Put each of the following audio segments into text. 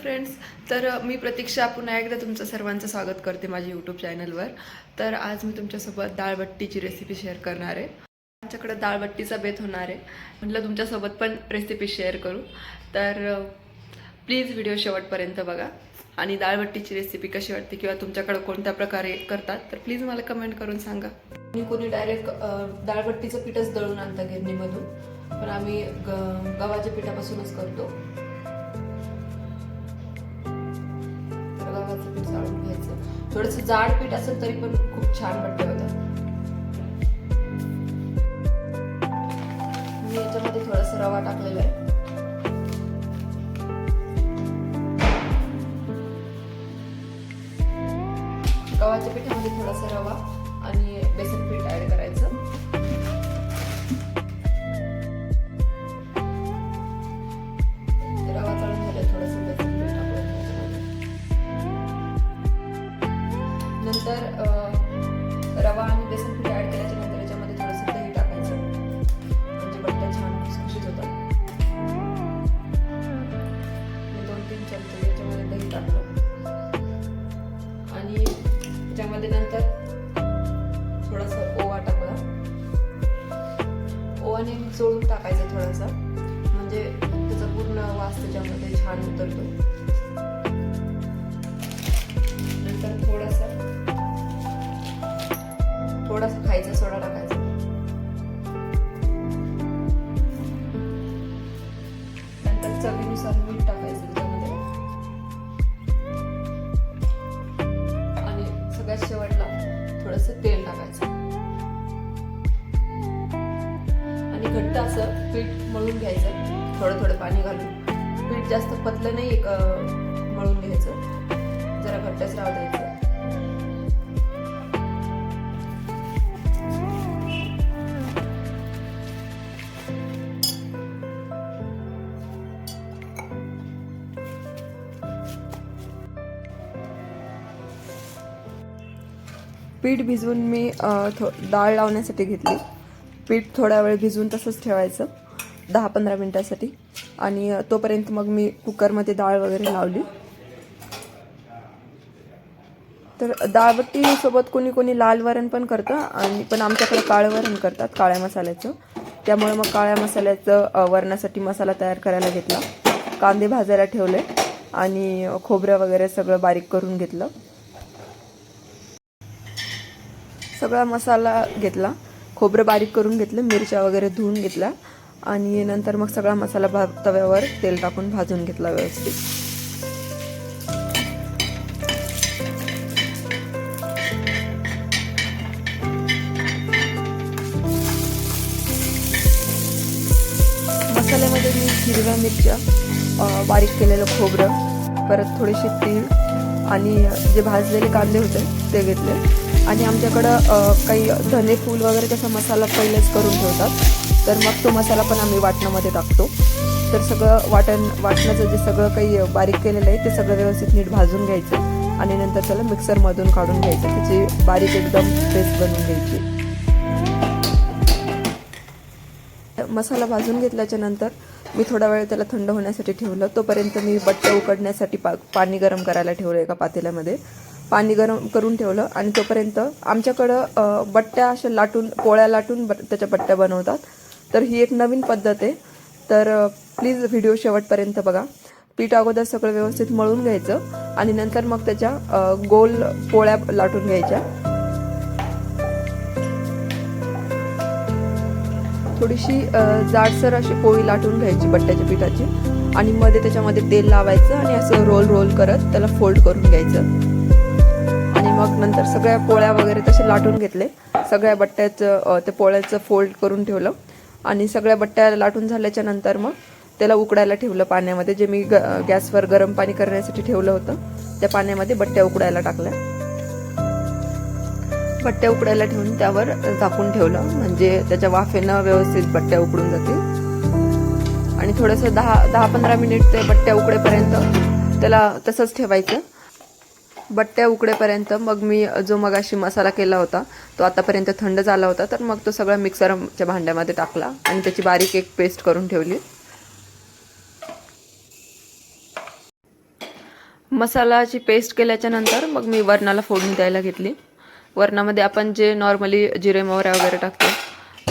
Friends तर मी प्रतीक्षा पुन्हा एकदा तुमचं सर्वांचं स्वागत करते माझ्या यूट्यूब चॅनलवर तर आज मी तुमच्यासोबत डाळबट्टीची रेसिपी शेअर करणार आहे. आमच्याकडे डाळबट्टीचा बेत होणार आहे. म्हटलं तुमच्यासोबत पण रेसिपी शेअर करू. तर प्लीज व्हिडिओ शेवटपर्यंत बघा. आणि डाळबट्टीची रेसिपी कशी वाटते किंवा तुमच्याकडे कोणत्या प्रकारे करतात तर प्लीज मला कमेंट करून सांगा. आणि कोणी डायरेक्ट डाळबट्टीचं पीठच दळून आणतं गिरणीमधून. पण आम्ही ग गव्हाच्या पिठापासूनच करतो. थोडंसं जाड पीठ असेल तरी पण खूप छान बट्टे होतात मी याच्यामध्ये थोडासा रवा टाकलेला आहे. गव्हाच्या पिठामध्ये थोडासा रवा आणि बेसन पीठ ऍड करायचं. छान उतरतो. नंतर थोडासा थोडासा खायचा सोडा टाकायचा. नंतर चवीनुसार मीठ टाकायचं पतलं नाही एक, मळून घ्यायचं. जरा घट्टच राहू द्यायचं. पीठ भिजवून मी थो डाळ लावण्यासाठी घेतली. पीठ थोडा वेळ भिजवून तसंच ठेवायचं. दहा पंधरा मिनटासाठी. आणि तोपर्यंत मग मी कुकरमध्ये डाळ वगैरे लावली. तर डाळबट्टीसोबत कोणी कोणी लाल वरण पण करतं आणि पण आमच्याकडे काळं वरण करतात काळ्या मसाल्याचं. त्यामुळे मग काळ्या मसाल्याचं वरणासाठी मसाला तयार करायला घेतला. कांदे भाजायला ठेवले आणि खोबरं वगैरे सगळं बारीक करून घेतलं. सगळा मसाला घेतला. खोबरं बारीक करून घेतलं मिरच्या वगैरे धुवून घेतल्या. आणि नंतर मग सगळा मसाला भा तव्यावर तेल टाकून भाजून घेतला व्यवस्थित. मसाल्यामध्ये मी हिरव्या मिरच्या बारीक केलेलं खोबरं परत थोडेसे तीळ आणि जे भाजलेले कांदे होते ते घेतले. आणि आमच्याकडं काही धने फूल वगैरे तसा मसाला पहिलेच करून ठेवतात तर मग तो मसाला पण आम्ही वाटणामध्ये टाकतो. तर सगळं वाटण वाटणाचं जे सगळं काही बारीक केलेलं आहे ते सगळं व्यवस्थित नीट भाजून घ्यायचं. आणि नंतर त्याला मिक्सरमधून काढून घ्यायचं. त्याची बारीक एकदम पेस्ट बनवून घ्यायची. मसाला भाजून घेतल्याच्या नंतर मी थोडा वेळ त्याला थंड होण्यासाठी ठेवलं. तोपर्यंत मी बट्ट उकडण्यासाठी पा पाणी गरम करायला ठेवलं एका पातेल्यामध्ये. पाणी गरम करून ठेवलं आणि तोपर्यंत आमच्याकडं बट्ट्या अशा लाटून पोळ्या लाटून बट त्याच्या बट्ट्या बनवतात. तर ही एक नवीन पद्धत आहे. तर प्लीज व्हिडिओ शेवटपर्यंत बघा. पीठ अगोदर सगळं व्यवस्थित मळून घ्यायचं आणि नंतर मग त्याच्या गोल पोळ्या लाटून घ्यायच्या. थोडीशी जाडसर अशी पोळी लाटून घ्यायची बट्ट्याच्या पिठाची आणि मध्ये त्याच्यामध्ये तेल लावायचं आणि असं रोल रोल करत त्याला फोल्ड करून घ्यायचं. आणि मग नंतर सगळ्या पोळ्या वगैरे तसे लाटून घेतले. सगळ्या बट्ट्याचं ते पोळ्याचं फोल्ड करून ठेवलं. आणि सगळ्या बट्ट्या लाटून झाल्याच्यानंतर मग त्याला उकडायला ठेवलं पाण्यामध्ये जे मी ग गॅसवर गरम पाणी करण्यासाठी ठेवलं होतं त्या पाण्यामध्ये बट्ट्या उकडायला टाकल्या. बट्ट्या उकडायला ठेवून त्यावर झाकून ठेवलं म्हणजे त्याच्या वाफेनं व्यवस्थित बट्ट्या उकडून जातील. आणि थोडंसं दहा दहा पंधरा मिनिट ते बट्ट्या उकडेपर्यंत त्याला तसंच ठेवायचं. बट्ट्या उकडेपर्यंत मग मी जो मगाशी मसाला केला होता तो आतापर्यंत थंड झाला होता. तर मग तो सगळा मिक्सरच्या भांड्यामध्ये टाकला आणि त्याची बारीक एक पेस्ट करून ठेवली. मसालाची पेस्ट केल्याच्यानंतर मग मी वरणाला फोडणी द्यायला घेतली. वरणामध्ये आपण जे नॉर्मली जिरे मोहऱ्या वगैरे टाकतो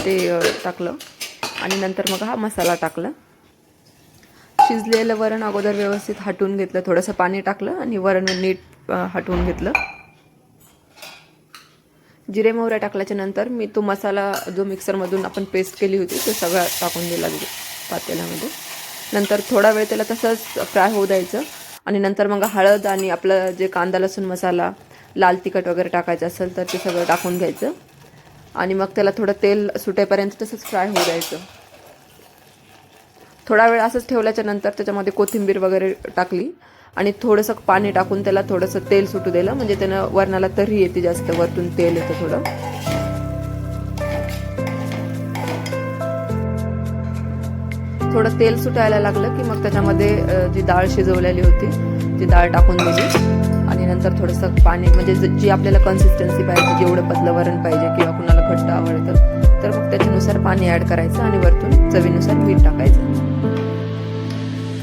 ते टाकलं. आणि नंतर मग हा मसाला टाकला. शिजलेलं वरण अगोदर व्यवस्थित हटून घेतलं. थोडंसं पाणी टाकलं आणि वरण नीट हटवून घेतलं. जिरे मोहऱ्या टाकल्याच्या नंतर मी तो मसाला जो मिक्सरमधून आपण पेस्ट केली होती तो सगळा टाकून दिला पातेल्यामध्ये. नंतर थोडा वेळ त्याला तसंच फ्राय होऊ द्यायचं आणि नंतर मग हळद आणि आपलं जे कांदा लसूण मसाला लाल तिखट वगैरे टाकायचं असेल तर ते सगळं टाकून घ्यायचं. आणि मग त्याला थोडं तेल सुटेपर्यंत तसंच फ्राय होऊ द्यायचं. थोडा वेळ असंच ठेवल्याच्या नंतर त्याच्यामध्ये कोथिंबीर वगैरे टाकली. आणि थोडंसं पाणी टाकून त्याला थोडंसं तेल सुटू दिलं. म्हणजे त्यानं वरणाला तरी येते जास्त वरतून तेल येतं थोडं. थोडं तेल सुटायला लागलं की मग त्याच्यामध्ये जी डाळ शिजवलेली होती ती डाळ टाकून दिली. आणि नंतर थोडंसं पाणी म्हणजे जी आपल्याला कन्सिस्टन्सी पाहिजे जेवढं पतलं वरण पाहिजे किंवा कुणाला घट्ट आवडतं तर मग त्याच्यानुसार पाणी ॲड करायचं आणि वरतून चवीनुसार मीठ टाकायचं.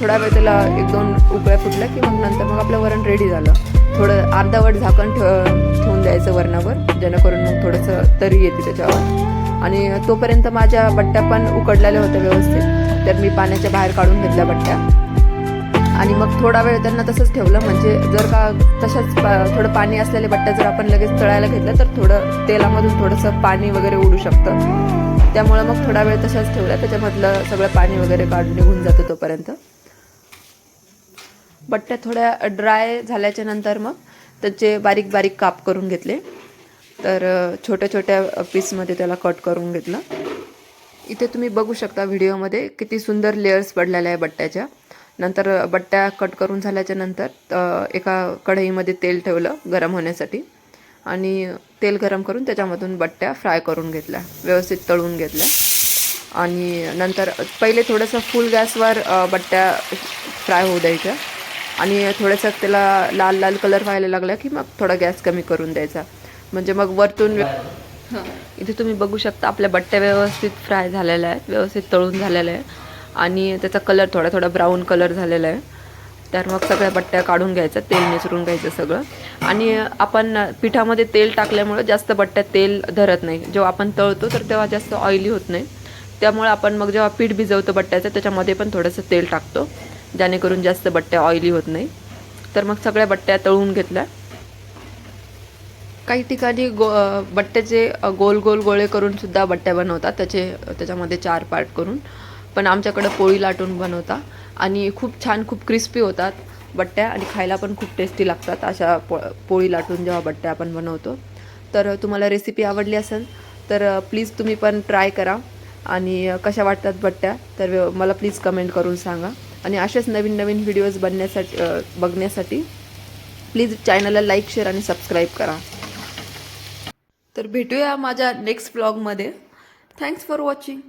थोडा वेळ त्याला एक दोन उकळ्या फुटल्या की मग नंतर मग आपलं वरण रेडी झालं. थोडं अर्धावट झाकण ठेव ठेवून द्यायचं वरणावर जेणेकरून मग थोडंसं तरी येते त्याच्यावर. आणि तोपर्यंत माझ्या बट्ट्या पण उकडलेल्या होत्या व्यवस्थित. तर मी पाण्याच्या बाहेर काढून घेतल्या बट्ट्या. आणि मग थोडा वेळ त्यांना तसंच ठेवलं. म्हणजे जर का तशाच थोडं पाणी असलेले बट्ट्या जर आपण लगेच तळायला घेतलं तर थोडं तेलामधून थोडंसं पाणी वगैरे उडू शकतं. त्यामुळं मग थोडा वेळ तशाच ठेवल्या. त्याच्यामधलं सगळं पाणी वगैरे काढून निघून जातं तोपर्यंत. बट्ट्या थोड्या ड्राय झाल्याच्यानंतर मग त्याचे बारीक बारीक काप करून घेतले. तर छोट्या छोट्या पीसमध्ये त्याला कट करून घेतलं. इथे तुम्ही बघू शकता व्हिडिओमध्ये किती सुंदर लेअर्स पडलेल्या आहे बट्ट्याच्या. नंतर बट्ट्या कट करून झाल्याच्यानंतर एका कढईमध्ये तेल ठेवलं गरम होण्यासाठी. आणि तेल गरम करून त्याच्यामधून बट्ट्या फ्राय करून घेतल्या. व्यवस्थित तळून घेतल्या. आणि नंतर पहिले थोडंसं फुल गॅसवर बट्ट्या फ्राय होऊ द्यायच्या. आणि थोडंसं त्याला लाल लाल कलर व्हायला लागला की मग थोडा गॅस कमी करून द्यायचा. म्हणजे मग वरतून इथे तुम्ही बघू शकता आपल्या बट्ट्या व्यवस्थित फ्राय झालेल्या आहेत व्यवस्थित तळून झालेल्या आहे आणि त्याचा कलर थोडा थोडा ब्राऊन कलर झालेला आहे. तर मग सगळ्या बट्ट्या काढून घ्यायचं तेल निसरून घ्यायचं सगळं. आणि आपण पिठामध्ये तेल टाकल्यामुळं जास्त बट्ट्यात तेल धरत नाही. जेव्हा आपण तळतो तर तेव्हा जास्त ऑइली होत नाही. त्यामुळे आपण मग जेव्हा पीठ भिजवतो बट्ट्याचं त्याच्यामध्ये पण थोडंसं तेल टाकतो. जेणेकरून जास्त बट्ट्या ऑइली होत नाही तर मग सगळ्या बट्ट्या तळून घेतल्या. काही ठिकाणी गो बट्ट्याचे गोल गोल गोळे करून सुद्धा बट्ट्या बनवतात. त्याचे त्याच्यामध्ये चार पार्ट करून. पण आमच्याकडं पोळी लाटून बनवता. आणि खूप छान खूप क्रिस्पी होतात बट्ट्या. आणि खायला पण खूप टेस्टी लागतात अशा पो पोळी लाटून जेव्हा बट्ट्या आपण बनवतो. तर तुम्हाला रेसिपी आवडली असेल तर प्लीज तुम्ही पण ट्राय करा. आणि कशा वाटतात बट्ट्या? तर मला प्लीज कमेंट करून सांगा. आणि असेच नवीन नवीन व्हिडिओज बनण्यासाठी बघण्यासाठी प्लीज चॅनलला लाईक शेअर आणि सबस्क्राईब करा. तर भेटूया माझ्या नेक्स्ट ब्लॉगमध्ये थँक्स फॉर वॉचिंग